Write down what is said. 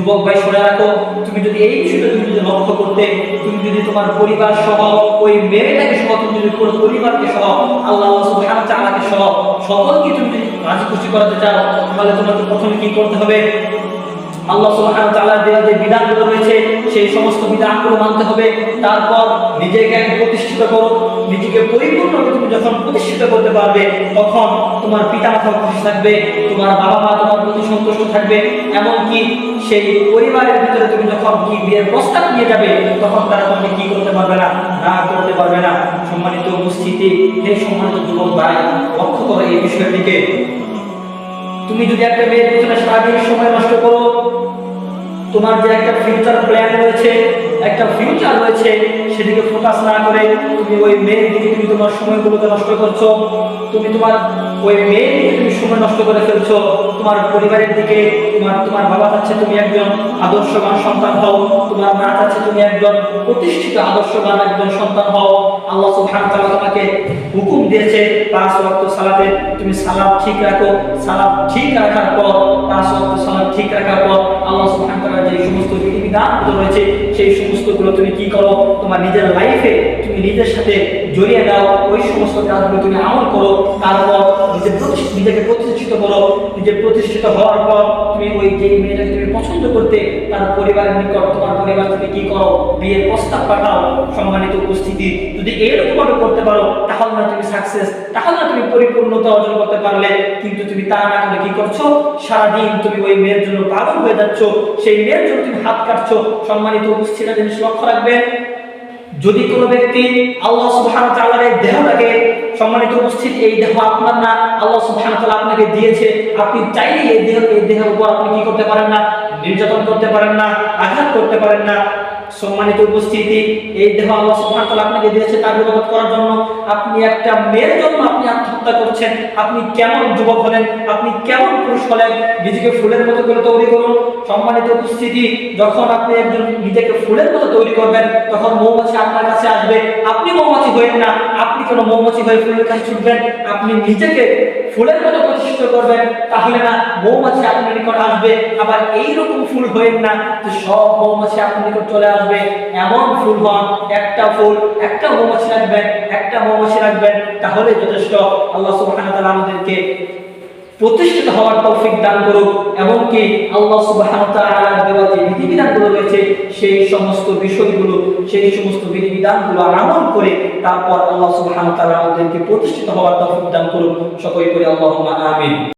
যুবক ভাই শুনে রাখো, তুমি যদি এই বিষয়টা তুমি যদি লক্ষ্য করতে, তুমি যদি তোমার পরিবার সহ ওই মেয়েটাকে সহ, তুমি যদি পুরো পরিবারকে সহ, আল্লাহ ওয়া সহ, সকলকে তুমি যদি রাজি খুশি করাতে চাও, তাহলে তোমাকে প্রথমে কি করতে হবে? আল্লাহ সুবহানাহু ওয়া তাআলার দেওয়া যে বিধানগুলো রয়েছে, সেই সমস্ত বিধানগুলো মানতে হবে। তারপর নিজেকে প্রতিষ্ঠিত করো, নিজেকে পরিপূর্ণভাবে তুমি যখন প্রতিষ্ঠিত করতে পারবে, তখন তোমার পিতা মাতা খুশি থাকবে, তোমার বাবা মা তোমার প্রতি সন্তুষ্ট থাকবে। এমনকি সেই পরিবারের ভিতরে তুমি যখন কি বিয়ের প্রস্তাব নিয়ে যাবে, তখন তারা তোমাকে কি করতে পারবে না? না করতে পারবে না। সম্মানিত উপস্থিতি, হে সম্মানিত যুবক ভাই, লক্ষ্য করো এই বিষয়টিকে। তুমি যদি একটা মেয়ের পিছনে সারাদিন সময় নষ্ট করো, তোমার যে একটা ফিউচার প্ল্যান রয়েছে একটা ফিউচার রয়েছে সেদিকে ফোকাস না করে তুমি ওই মেয়ের দিকে তুমি তোমার সময়গুলোকে নষ্ট করছ, তুমি তোমার ওই মেয়ের দিকে তুমি সময় নষ্ট করে ফেলছো, তোমার পরিবারের দিকে তোমার তোমার বাবা চাচ্ছে তুমি একজন আদর্শবান সন্তান হও, তোমার মা চাচ্ছে তুমি একজন প্রতিষ্ঠিত আদর্শবান একজন সন্তান হও। আল্লাহ সুবহানাহু ওয়া তাআলা তোমাকে হুকুম দিয়েছে, পাঁচ ওয়াক্ত সালাতে তুমি সালাত ঠিক রাখো। সালাত ঠিক রাখার পর, পাঁচ ওয়াক্ত সালাত ঠিক রাখার পর, আল্লাহ সুবহানাহু ওয়া তাআলা যে সমস্ত বিধিবিধানগুলো রয়েছে সেই সমস্তগুলো তুমি কি করো? তোমার নিজের লাইফে তুমি নিজের সাথে জড়িয়ে দাও। ওই সমস্ত কাজগুলো তুমি আমল করো। তারপর নিজের নিজেকে প্রতিষ্ঠিত করো। নিজের প্রতিষ্ঠিত হওয়ার পর তুমি ওই যে মেয়েটাকে তুমি পছন্দ করতে, তার পরিবারের নিকট তোমার পরিবার থেকে কি করো? বিয়ের প্রস্তাব পাঠাও, সম্মানিত উপস্থিতি। যদি এরকম ভাবে করতে পারো, তাহলে না তুমি সাকসেস তাহলে না তুমি পরিপূর্ণতা অর্জন করতে পারলে। কিন্তু তুমি তা না করে কি করছ? সারাদিন তুমি ওই মেয়ের জন্য পাগল হয়ে যাচ্ছ, সেই মেয়ের জন্য তুমি হাত কাটছো। সম্মানিত উপস্থিতিরা জিনিস লক্ষ্য রাখবে যদি কোনো ব্যক্তি আল্লাহ সুবহানাহু ওয়া তাআলার দেহটাকে সম্মানিত উপস্থিত, এই দেহ আপনার না। আল্লাহ সুবহানাহু ওয়া তাআলা আপনাকে দিয়েছে। আপনি চাইলে এই দেহ এই দেহের উপর আপনি কি করতে পারেন না? নির্যাতন করতে পারেন না, আঘাত করতে পারেন না। সম্মানিত উপস্থিতি, এই দেহ আল্লাহ সুবহানাহু ওয়া তাআলা আপনাকে দিয়েছে তার ইবাদত করার জন্য। আপনি একটা মেয়ের জন্য আপনি আত্মহত্যা করছেন। আপনি কেমন যুবক হলেন? আপনি কেমন পুরুষ হলেন? নিজেকে ফুলের মতো করে তৈরি করুন। সম্মানিত উপস্থিতি, যখন আপনি একজন নিজেকে ফুলের মতো তৈরি করবেন, তখন মৌমাছি আপনার কাছে আসবে। আপনি মৌমাছি হইন না। আপনি কোনো মৌমাছি হয়ে ফুলের কাছে ছুটবেন। আপনি নিজেকে ফুলের মতো প্রতিষ্ঠিত করবেন, তাহলে না মৌমাছি আপনার নিকট আসবে। আবার এইরকম ফুল হইন না যে সব মৌমাছি আপনার নিকট চলে আসবে। এমন ফুল হন, একটা ফুল, একটা মৌমাছি রাখবেন, একটা মৌমাছি রাখবেন, তাহলে যথেষ্ট। আল্লাহ তাআলা আমাদেরকে প্রতিষ্ঠিত হওয়ার তৌফিক দান করুক। এমনকি আল্লাহ সুবহানাহু ওয়া দেওয়া যে বিধিবিধানগুলো রয়েছে সেই সমস্ত বিষয়গুলো, সেই সমস্ত বিধিবিধানগুলো আমল করে তারপর আল্লাহ সুবহানাহু তাআলা আমাদেরকে প্রতিষ্ঠিত হওয়ার তৌফিক দান করুন। সকলে করে আল্লাহুম্মা আমিন।